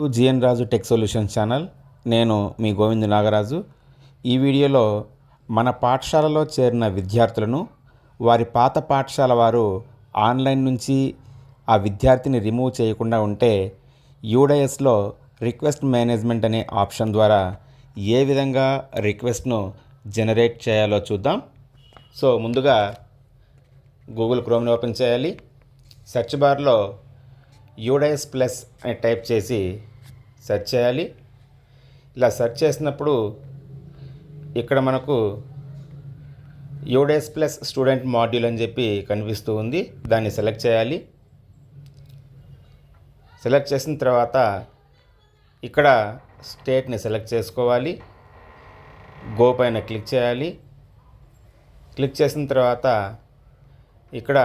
GN Raju tech solution channel. నేను మీ గోవింద్ నాగరాజు. ఈ వీడియోలో మన పాఠశాలలో చేరిన విద్యార్థులను వారి పాత పాఠశాల వారు ఆన్లైన్ నుంచి ఆ విద్యార్థిని రిమూవ్ చేయకుండా ఉంటే యూడైఎస్లో రిక్వెస్ట్ మేనేజ్మెంట్ అనే ఆప్షన్ ద్వారా ఏ విధంగా రిక్వెస్ట్ను జనరేట్ చేయాలో చూద్దాం. సో ముందుగా గూగుల్ క్రోమ్ని ఓపెన్ చేయాలి. సెర్చ్ బార్లో యూడైస్ ప్లస్ అని టైప్ చేసి సెర్చ్ చేయాలి. ఇలా సెర్చ్ చేసినప్పుడు ఇక్కడ మనకు యూడైస్ ప్లస్ స్టూడెంట్ మాడ్యూల్ అని చెప్పి కనిపిస్తూ ఉంది. దాన్ని సెలెక్ట్ చేయాలి. సెలెక్ట్ చేసిన తర్వాత ఇక్కడ స్టేట్ని సెలెక్ట్ చేసుకోవాలి. గో పైన క్లిక్ చేయాలి. క్లిక్ చేసిన తర్వాత ఇక్కడ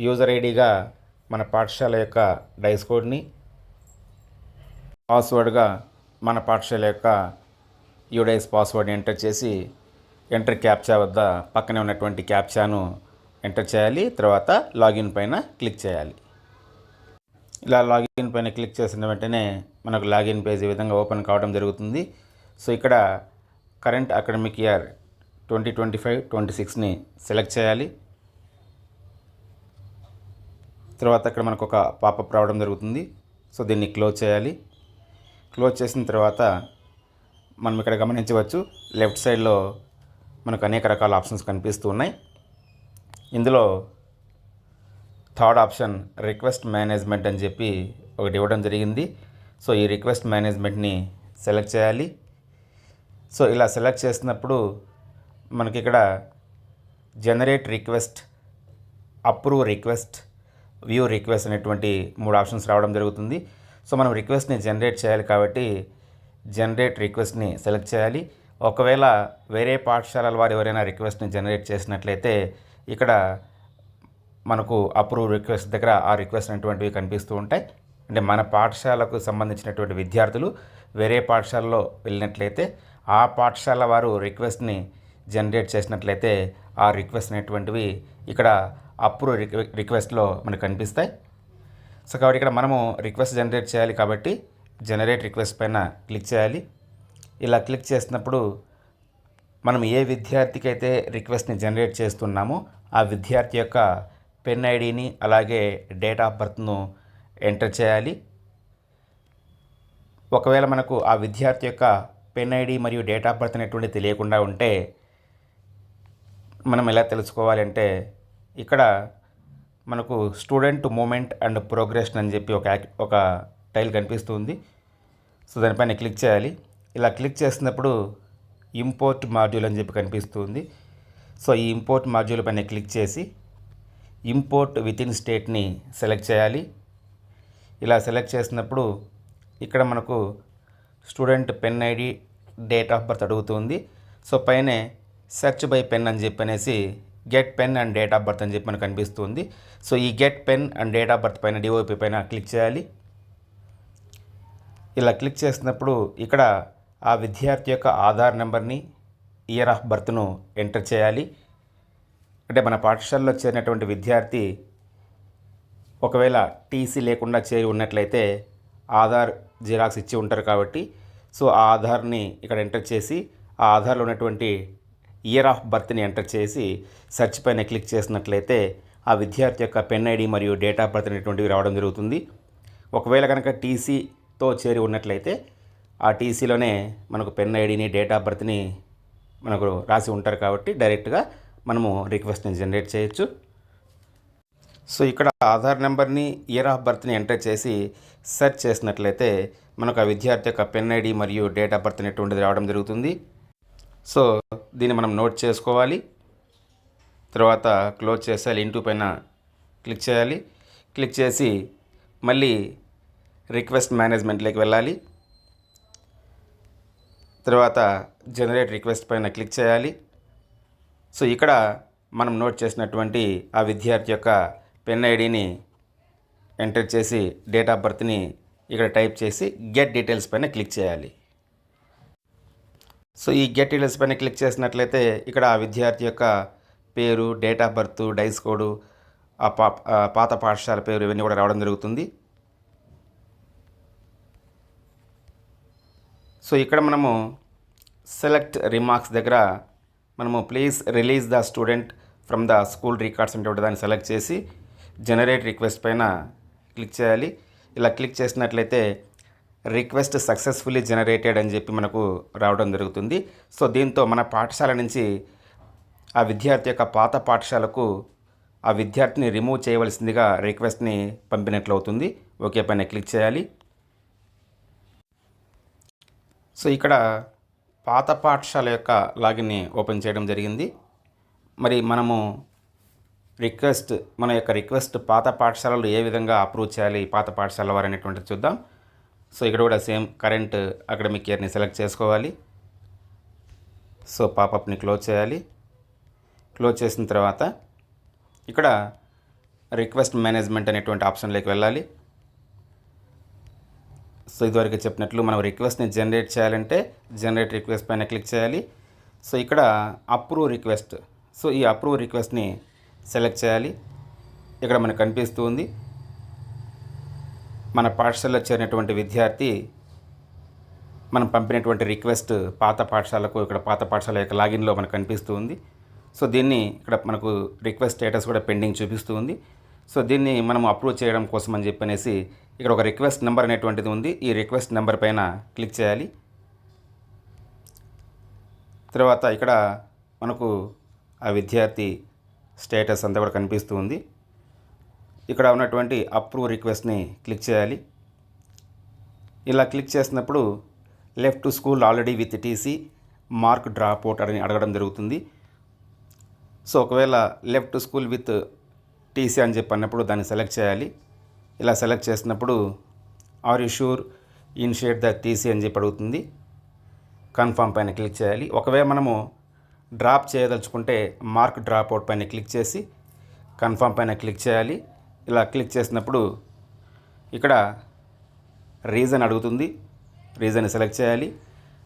యూజర్ ఐడిగా మన పాఠశాల యొక్క డైస్ కోడ్ని పాస్వర్డ్గా మన పాఠశాల యొక్క యూడైస్ పాస్వర్డ్ని ఎంటర్ చేసి ఎంటర్ క్యాప్చా వద్ద పక్కనే ఉన్నటువంటి క్యాప్చాను ఎంటర్ చేయాలి. తర్వాత లాగిన్ పైన క్లిక్ చేయాలి. ఇలా లాగిన్ పైన క్లిక్ చేసిన వెంటనే మనకు లాగిన్ పేజ్ ఈ విధంగా ఓపెన్ కావడం జరుగుతుంది. సో ఇక్కడ current academic year twenty twenty five twenty సిక్స్ని select చేయాలి. తర్వాత ఇక్కడ మనకు ఒక పాపప్ రావడం జరుగుతుంది. సో దీన్ని క్లోజ్ చేయాలి. క్లోజ్ చేసిన తర్వాత మనం ఇక్కడ గమనించవచ్చు లెఫ్ట్ సైడ్లో మనకు అనేక రకాల ఆప్షన్స్ కనిపిస్తూ ఉన్నాయి. ఇందులో థర్డ్ ఆప్షన్ రిక్వెస్ట్ మేనేజ్మెంట్ అని చెప్పి ఒకటి ఇవ్వడం జరిగింది. సో ఈ రిక్వెస్ట్ మేనేజ్మెంట్ని సెలెక్ట్ చేయాలి. సో ఇలా సెలెక్ట్ చేసినప్పుడు మనకి ఇక్కడ generate request approve request view request అనేటువంటి మూడు ఆప్షన్స్ రావడం జరుగుతుంది. సో మనం రిక్వెస్ట్ని జనరేట్ చేయాలి కాబట్టి జనరేట్ రిక్వెస్ట్ని సెలెక్ట్ చేయాలి. ఒకవేళ వేరే పాఠశాలల వారు ఎవరైనా రిక్వెస్ట్ని జనరేట్ చేసినట్లయితే ఇక్కడ మనకు అప్రూవ్ రిక్వెస్ట్ దగ్గర ఆ రిక్వెస్ట్ అనేటువంటివి కనిపిస్తూ ఉంటాయి. అంటే మన పాఠశాలకు సంబంధించినటువంటి విద్యార్థులు వేరే పాఠశాలలో వెళ్ళినట్లయితే ఆ పాఠశాల వారు రిక్వెస్ట్ని జనరేట్ చేసినట్లయితే ఆ రిక్వెస్ట్ అనేటువంటివి ఇక్కడ అప్రూవ్ రిక్వెస్ట్లో మనకు కనిపిస్తాయి. సో కాబట్టి ఇక్కడ మనము రిక్వెస్ట్ జనరేట్ చేయాలి కాబట్టి జనరేట్ రిక్వెస్ట్ పైన క్లిక్ చేయాలి. ఇలా క్లిక్ చేసినప్పుడు మనం ఏ విద్యార్థికి అయితే రిక్వెస్ట్ని జనరేట్ చేస్తున్నామో ఆ విద్యార్థి యొక్క పెన్ ఐడిని అలాగే డేట్ ఆఫ్ బర్త్ను ఎంటర్ చేయాలి. ఒకవేళ మనకు ఆ విద్యార్థి యొక్క పెన్ ఐడి మరియు డేట్ ఆఫ్ బర్త్ అనేటువంటి తెలియకుండా ఉంటే మనం ఎలా తెలుసుకోవాలంటే ఇక్కడ మనకు స్టూడెంట్ మూమెంట్ అండ్ ప్రోగ్రెషన్ అని చెప్పి ఒక ఒక టైల్ కనిపిస్తుంది. సో దానిపైన క్లిక్ చేయాలి. ఇలా క్లిక్ చేసినప్పుడు ఇంపోర్ట్ మాడ్యూల్ అని చెప్పి కనిపిస్తుంది. సో ఈ ఇంపోర్ట్ మాడ్యూల్ పైన క్లిక్ చేసి ఇంపోర్ట్ విత్ ఇన్ స్టేట్ని సెలెక్ట్ చేయాలి. ఇలా సెలెక్ట్ చేసినప్పుడు ఇక్కడ మనకు student PEN ID date of birth అడుగుతుంది. సో పైనే సెర్చ్ బై పెన్ అని చెప్పి అనేసి get PEN and date of birth అని చెప్పి మనకు కనిపిస్తుంది. సో ఈ get PEN and date of birth పైన డిఓపి పైన క్లిక్ చేయాలి. ఇలా క్లిక్ చేసినప్పుడు ఇక్కడ ఆ విద్యార్థి యొక్క ఆధార్ నెంబర్ని ఇయర్ ఆఫ్ బర్త్ను ఎంటర్ చేయాలి. అంటే మన పాఠశాలలో చేరినటువంటి విద్యార్థి ఒకవేళ టీసీ లేకుండా చేరి ఉన్నట్లయితే ఆధార్ జిరాక్స్ ఇచ్చి ఉంటారు కాబట్టి సో ఆ ఆధార్ని ఇక్కడ ఎంటర్ చేసి ఆ ఆధార్లో ఉన్నటువంటి ఇయర్ ఆఫ్ బర్త్ని ఎంటర్ చేసి సెర్చ్ పైన క్లిక్ చేసినట్లయితే ఆ విద్యార్థి యొక్క పెన్ ఐడి మరియు డేట్ ఆఫ్ బర్త్ అనేటువంటివి రావడం జరుగుతుంది. ఒకవేళ కనుక టీసీతో చేరి ఉన్నట్లయితే ఆ టీసీలోనే మనకు పెన్ ఐడిని డేట్ ఆఫ్ బర్త్ని మనకు రాసి ఉంటారు కాబట్టి డైరెక్ట్గా మనము రిక్వెస్ట్ని జనరేట్ చేయొచ్చు. సో ఇక్కడ ఆధార్ నెంబర్ని ఇయర్ ఆఫ్ బర్త్ని ఎంటర్ చేసి సెర్చ్ చేసినట్లయితే మనకు ఆ విద్యార్థి యొక్క పెన్ ఐడి మరియు డేట్ ఆఫ్ బర్త్ అనేటువంటిది రావడం జరుగుతుంది. సో దీన్ని మనం నోట్ చేసుకోవాలి. తర్వాత క్లోజ్ చేసేయాలి ఇంటూ పైన క్లిక్ చేయాలి. క్లిక్ చేసి మళ్ళీ రిక్వెస్ట్ మేనేజ్మెంట్లోకి వెళ్ళాలి. తర్వాత జనరేట్ రిక్వెస్ట్ పైన క్లిక్ చేయాలి. సో ఇక్కడ మనం నోట్ చేసినటువంటి ఆ విద్యార్థి యొక్క పెన్ ఐడిని ఎంటర్ చేసి డేట్ ఆఫ్ బర్త్ని ఇక్కడ టైప్ చేసి గెట్ డీటెయిల్స్ పైన క్లిక్ చేయాలి. సో ఈ గెట్ డీటెయిల్స్ పైన క్లిక్ చేసినట్లయితే ఇక్కడ ఆ విద్యార్థి యొక్క పేరు date of birth DISE code ఆ పా పాత పాఠశాల పేరు ఇవన్నీ కూడా రావడం జరుగుతుంది. సో ఇక్కడ మనము సెలెక్ట్ రిమార్క్స్ దగ్గర మనము please release the student from the school records అంటే ఒకటి దాన్ని సెలెక్ట్ చేసి జనరేట్ రిక్వెస్ట్ పైన క్లిక్ చేయాలి. ఇలా క్లిక్ చేసినట్లయితే రిక్వెస్ట్ సక్సెస్ఫుల్లీ జనరేటెడ్ అని చెప్పి మనకు రావడం జరుగుతుంది. సో దీంతో మన పాఠశాల నుంచి ఆ విద్యార్థి యొక్క పాత పాఠశాలకు ఆ విద్యార్థిని రిమూవ్ చేయవలసిందిగా రిక్వెస్ట్ని పంపినట్లు అవుతుంది. ఓకే పైన క్లిక్ చేయాలి. సో ఇక్కడ పాత పాఠశాల యొక్క లాగిన్ని ఓపెన్ చేయడం జరిగింది. మరి మనము రిక్వెస్ట్ మన యొక్క రిక్వెస్ట్ పాత పాఠశాలలు ఏ విధంగా అప్రూవ్ చేయాలి పాత పాఠశాల వారు అనేటువంటిది చూద్దాం. సో ఇక్కడ కూడా సేమ్ కరెంట్ అకాడమిక్ ఇయర్ని సెలెక్ట్ చేసుకోవాలి. సో పాపప్ని క్లోజ్ చేయాలి. క్లోజ్ చేసిన తర్వాత ఇక్కడ రిక్వెస్ట్ మేనేజ్మెంట్ అనేటువంటి ఆప్షన్లోకి వెళ్ళాలి. సో ఇదివరకు చెప్పినట్లు మనం రిక్వెస్ట్ని జనరేట్ చేయాలంటే జనరేట్ రిక్వెస్ట్ పైన క్లిక్ చేయాలి. సో ఇక్కడ అప్రూవ్ రిక్వెస్ట్. సో ఈ అప్రూవ్ రిక్వెస్ట్ని సెలెక్ట్ చేయాలి. ఇక్కడ మనకు కనిపిస్తుంది మన పాఠశాలలో చేరినటువంటి విద్యార్థి మనం పంపినటువంటి రిక్వెస్ట్ పాత పాఠశాలకు ఇక్కడ పాత పాఠశాల యొక్క లాగిన్లో మనకు కనిపిస్తూ ఉంది. సో దీన్ని ఇక్కడ మనకు రిక్వెస్ట్ స్టేటస్ కూడా పెండింగ్ చూపిస్తూ ఉంది. సో దీన్ని మనం అప్రూవ్ చేయడం కోసం అని చెప్పనేసి ఇక్కడ ఒక రిక్వెస్ట్ నెంబర్ అనేటువంటిది ఉంది. ఈ రిక్వెస్ట్ నెంబర్ పైన క్లిక్ చేయాలి. తర్వాత ఇక్కడ మనకు ఆ విద్యార్థి స్టేటస్ అంతా కూడా కనిపిస్తూ ఉంది. ఇక్కడ ఉన్నటువంటి అప్రూవ్ రిక్వెస్ట్ని క్లిక్ చేయాలి. ఇలా క్లిక్ చేసినప్పుడు left to school already with TC mark drop out అని అడగడం జరుగుతుంది. సో ఒకవేళ left to school with TC అని చెప్పి అన్నప్పుడు దాన్ని సెలెక్ట్ చేయాలి. ఇలా సెలెక్ట్ చేసినప్పుడు are you sure initiate the TC అని చెప్పి అడుగుతుంది. కన్ఫామ్ పైన క్లిక్ చేయాలి. ఒకవేళ మనము డ్రాప్ చేయదలుచుకుంటే మార్క్ డ్రాప్ అవుట్ పైన క్లిక్ చేసి కన్ఫామ్ పైన క్లిక్ చేయాలి. ఇలా క్లిక్ చేసినప్పుడు ఇక్కడ రీజన్ అడుగుతుంది. రీజన్ సెలెక్ట్ చేయాలి.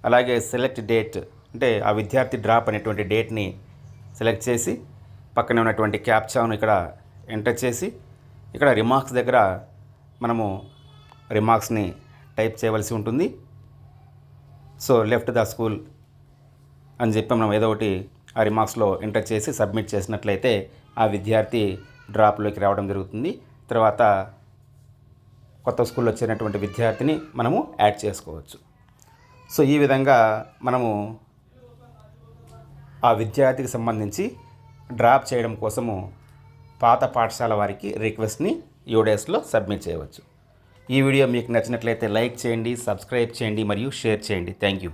అలాగే సెలెక్ట్ డేట్ అంటే ఆ విద్యార్థి డ్రాప్ అనేటువంటి డేట్ని సెలెక్ట్ చేసి పక్కనే ఉన్నటువంటి క్యాప్చాను ఇక్కడ ఎంటర్ చేసి ఇక్కడ రిమార్క్స్ దగ్గర మనము రిమార్క్స్ని టైప్ చేయవలసి ఉంటుంది. సో లెఫ్ట్ ద స్కూల్ అని చెప్పి మనం ఏదో ఒకటి ఆ రిమార్క్స్లో ఎంటర్ చేసి సబ్మిట్ చేసినట్లయితే ఆ విద్యార్థి డ్రాప్లోకి రావడం జరుగుతుంది. తర్వాత కొత్త స్కూల్లో చేరినటువంటి విద్యార్థిని మనము యాడ్ చేసుకోవచ్చు. సో ఈ విధంగా మనము ఆ విద్యార్థికి సంబంధించి డ్రాప్ చేయడం కోసము పాత పాఠశాల వారికి రిక్వెస్ట్ని యూడేస్లో సబ్మిట్ చేయవచ్చు. ఈ వీడియో మీకు నచ్చినట్లయితే లైక్ చేయండి సబ్స్క్రైబ్ చేయండి మరియు షేర్ చేయండి. Thank you.